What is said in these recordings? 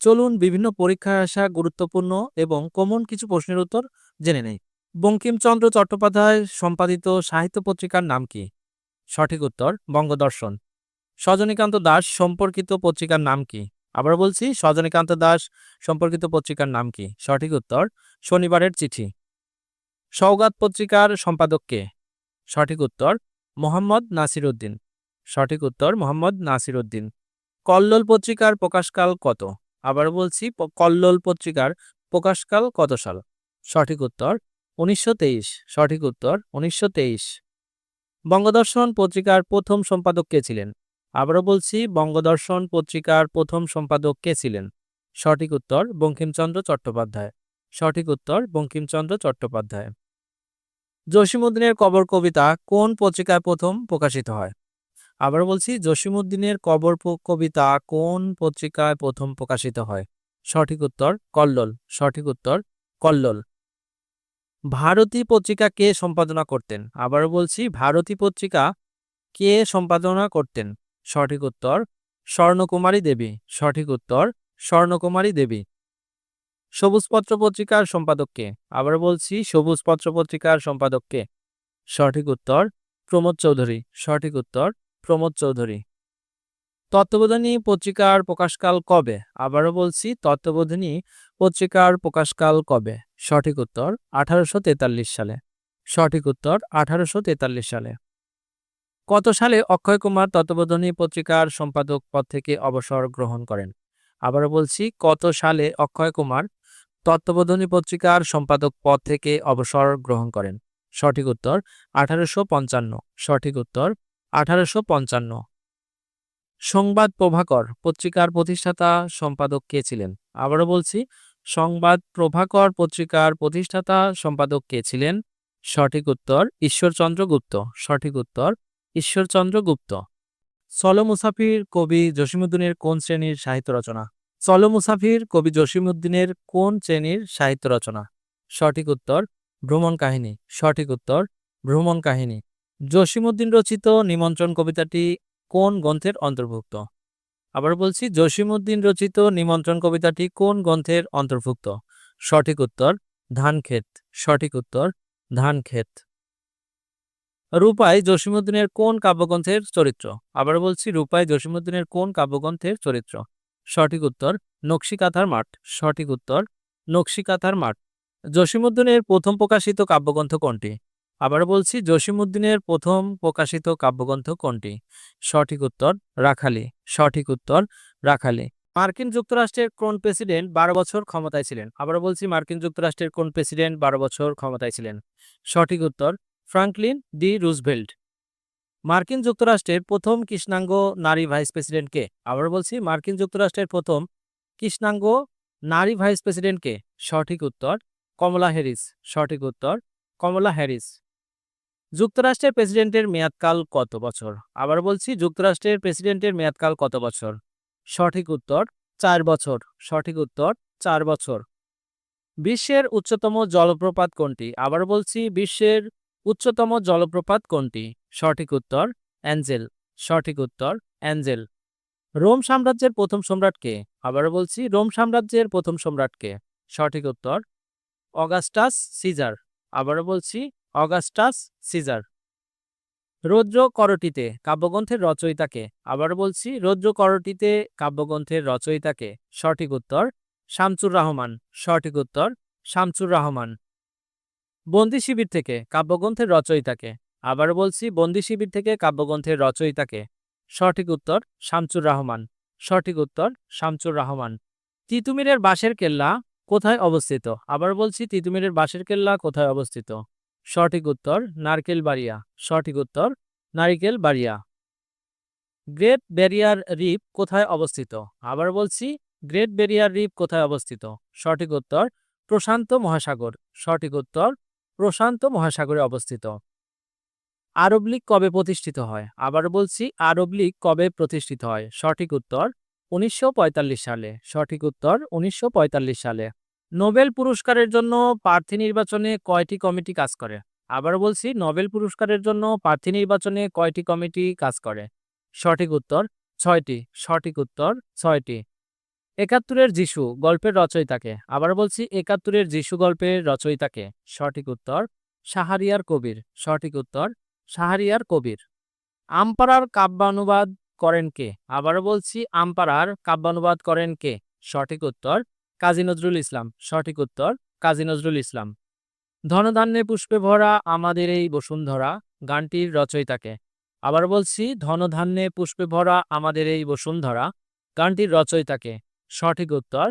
চলুন বিভিন্ন পরীক্ষায় আসা গুরুত্বপূর্ণ এবং কমন কিছু প্রশ্নের উত্তর জেনে নেই। বঙ্কিমচন্দ্র চট্টোপাধ্যায় সম্পাদিত সাহিত্য পত্রিকার নাম কি? সঠিক উত্তর, বঙ্গদর্শন। সজনীকান্ত দাস সম্পর্কিত পত্রিকার নাম কি? আবার বলছি, সজনীকান্ত দাস সম্পর্কিত পত্রিকার নাম কি? সঠিক উত্তর, শনিবারের চিঠি। সৌগাত পত্রিকার সম্পাদক কে? সঠিক উত্তর, মোহাম্মদ নাসির উদ্দিন সঠিক উত্তর, মোহাম্মদ নাসির উদ্দিন কল্লোল পত্রিকার প্রকাশকাল কত? আবার বলছি কল্লোল পত্রিকার প্রকাশকাল কত সাল? সঠিক উত্তর, উনিশশো তেইশ। সঠিক উত্তর, উনিশশো তেইশ। বঙ্গদর্শন পত্রিকার প্রথম সম্পাদক কে ছিলেন? আবারও বলছি, বঙ্গদর্শন পত্রিকার প্রথম সম্পাদক কে ছিলেন? সঠিক উত্তর, বঙ্কিমচন্দ্র চট্টোপাধ্যায়। সঠিক উত্তর, বঙ্কিমচন্দ্র চট্টোপাধ্যায়। জসীমউদ্দিনের কবর কবিতা কোন পত্রিকায় প্রথম প্রকাশিত হয়? আবার বলছি, জসীমউদ্দিনের কবর কবিতা কোন পত্রিকায় প্রথম প্রকাশিত হয়? সঠিক উত্তর, কল্লোল। সঠিক উত্তর, কল্লোল। ভারতী পত্রিকা কে সম্পাদনা করতেন? আবার বলছি, ভারতী পত্রিকা কে সম্পাদনা করতেন? সঠিক উত্তর, স্বর্ণকুমারী দেবী। সঠিক উত্তর, স্বর্ণকুমারী দেবী। সবুজপত্র পত্রিকার সম্পাদক কে? আবার বলছি, সবুজপত্র পত্রিকার সম্পাদক কে? সঠিক উত্তর, প্রমোদ চৌধুরী। সঠিক উত্তর প্রমোদ চৌধুরী। তত্ত্ববোধিনী পত্রিকার প্রকাশকাল কবে? আবারও বলছি, তত্ত্ববোধিনী পত্রিকার প্রকাশকাল কবে? সঠিক উত্তর, আঠারোশো তেতাল্লিশ সালে। সঠিক উত্তর, আঠারোশো তেতাল্লিশ সালে। কত সালে অক্ষয় কুমার তত্ত্ববোধিনী পত্রিকার সম্পাদক পদ থেকে অবসর গ্রহণ করেন? আবারও বলছি, কত সালে অক্ষয় কুমার তত্ত্ববোধিনী পত্রিকার সম্পাদক পদ থেকে অবসর গ্রহণ করেন? সঠিক উত্তর, আঠারোশো পঞ্চান্ন। সঠিক উত্তর আঠারোশো পঞ্চান্ন। সংবাদ প্রভাকর, পত্রিকার প্রতিষ্ঠাতা সম্পাদক কে ছিলেন? আবারও বলছি, সংবাদ প্রভাকর, পত্রিকার প্রতিষ্ঠাতা সম্পাদক কে ছিলেন? সঠিক উত্তর, ঈশ্বরচন্দ্র গুপ্ত। সঠিক উত্তর, ঈশ্বরচন্দ্র গুপ্ত। চলো মুসাফির কবি জসিমুদ্দিনের কোন শ্রেণির সাহিত্য রচনা? চলো মুসাফির কবি জসিমুদ্দিনের কোন শ্রেণির সাহিত্য রচনা? সঠিক উত্তর, ভ্রমণ কাহিনী। সঠিক উত্তর, ভ্রমণ কাহিনী। জসিমুদ্দিন রচিত নিমন্ত্রণ কবিতাটি কোন গ্রন্থের অন্তর্ভুক্ত? আবার বলছি জসিমুদ্দিন রচিত নিমন্ত্রণ কবিতাটি কোন গ্রন্থের অন্তর্ভুক্ত? সঠিক উত্তর, ধানক্ষেত। সঠিক উত্তর, ধানক্ষেত। রূপাই জসিমুদ্দিনের কোন কাব্যগ্রন্থের চরিত্র? আবার বলছি, রূপাই জসিমুদ্দিনের কোন কাব্যগ্রন্থের চরিত্র? সঠিক উত্তর, নকশিকাথার মাঠ। সঠিক উত্তর, নকশিকাথার মাঠ। জসিমুদ্দিনের প্রথম প্রকাশিত কাব্যগ্রন্থ কোনটি? আবার বলছি জসিমুদ্দিনের প্রথম প্রকাশিত কাব্যগ্রন্থ কোনটি? সঠিক উত্তর, রাখালি। সঠিক উত্তর, রাখালি। মার্কিন যুক্তরাষ্ট্রের কোন প্রেসিডেন্ট বারো বছর ক্ষমতায় ছিলেন? আবার বলছি, মার্কিন যুক্তরাষ্ট্রের কোন প্রেসিডেন্ট বারো বছর ক্ষমতায় ছিলেন? সঠিক উত্তর, ফ্রাঙ্কলিন ডি রুজভেল্ট। মার্কিন যুক্তরাষ্ট্রের প্রথম কৃষ্ণাঙ্গ নারী ভাইস প্রেসিডেন্ট কে? আবার বলছি, মার্কিন যুক্তরাষ্ট্রের প্রথম কৃষ্ণাঙ্গ নারী ভাইস প্রেসিডেন্ট কে? সঠিক উত্তর, কমলা হ্যারিস। সঠিক উত্তর, কমলা হ্যারিস। যুক্তরাষ্ট্রের প্রেসিডেন্টের মেয়াদকাল কত বছর? আবার বলছি, যুক্তরাষ্ট্রের প্রেসিডেন্টের মেয়াদকাল কত বছর? সঠিক উত্তর, চার বছর। সঠিক উত্তর, চার বছর। বিশ্বের উচ্চতম জলপ্রপাত কোনটি? আবার বলছি, বিশ্বের উচ্চতম জলপ্রপাত কোনটি? সঠিক উত্তর, অ্যাঞ্জেল। সঠিক উত্তর, অ্যাঞ্জেল। রোম সাম্রাজ্যের প্রথম সম্রাট কে? আবার বলছি, রোম সাম্রাজ্যের প্রথম সম্রাট কে? সঠিক উত্তর, অগাস্টাস সিজার। আবারও বলছি অগাস্টাস সিজার। রৌদ্র করটিতে কাব্যগ্রন্থের রচয়িতাকে আবার বলছি রৌদ্র করটিতে কাব্যগ্রন্থের রচয়িতাকে সঠিক উত্তর, শামসুর রহমান, সঠিক উত্তর, শামসুর রহমান। বন্দি শিবির থেকে কাব্যগ্রন্থের রচয়িতাকে আবার বলছি, বন্দি শিবির থেকে কাব্যগ্রন্থের রচয়িতাকে সঠিক উত্তর, শামসুর রহমান। সঠিক উত্তর, শামসুর রহমান। তিতুমিরের বাঁশের কেল্লা কোথায় অবস্থিত? আবার বলছি, তিতুমিরের বাঁশের কেল্লা কোথায় অবস্থিত? সঠিক উত্তর নারকেল বাড়িয়া। সঠিক উত্তর নারিকেল বাড়িয়া। গ্রেট ব্যারিয়ার রিপ কোথায় অবস্থিত? আবার বলছি, গ্রেট ব্যারিয়ার রিপ কোথায় অবস্থিত? সঠিক উত্তর প্রশান্ত মহাসাগর। সঠিক উত্তর প্রশান্ত মহাসাগরে অবস্থিত। আরব লীগ কবে প্রতিষ্ঠিত হয়? আবার বলছি, আরব লীগ কবে প্রতিষ্ঠিত হয়? সঠিক উত্তর উনিশশো পঁয়তাল্লিশ সালে। সঠিক উত্তর উনিশশো পঁয়তাল্লিশ সালে। নোবেল পুরস্কারের জন্য প্রার্থী নির্বাচনে কয়টি কমিটি কাজ করে? আবার বলছি, নোবেল পুরস্কারের জন্য প্রার্থী নির্বাচনে কয়টি কমিটি কাজ করে? সঠিক উত্তর, ছয়টি। সঠিক উত্তর, ছয়টি। একাত্তরের যিশু গল্পের রচয়িতাকে আবার বলছি, একাত্তরের যিশু গল্পের রচয়িতাকে সঠিক উত্তর, শাহরিয়ার কবির। সঠিক উত্তর, শাহরিয়ার কবির। আমপারার কাব্যানুবাদ করেন কে? আবার বলছি আমপারার কাব্যানুবাদ করেন কে? সঠিক উত্তর কাজী নজরুল ইসলাম। সঠিক উত্তর, কাজী নজরুল ইসলাম। ধনধান্যে পুষ্পে ভরা আমাদের এই বসুন্ধরা গানটির রচয়িতাকে। আবার বলছি, ধনধান্যে পুষ্পে ভরা আমাদের এই বসুন্ধরা গানটির রচয়িতাকে। সঠিক উত্তর,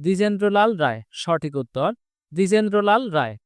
দ্বিজেন্দ্রলাল রায়। সঠিক উত্তর, দ্বিজেন্দ্রলাল রায়।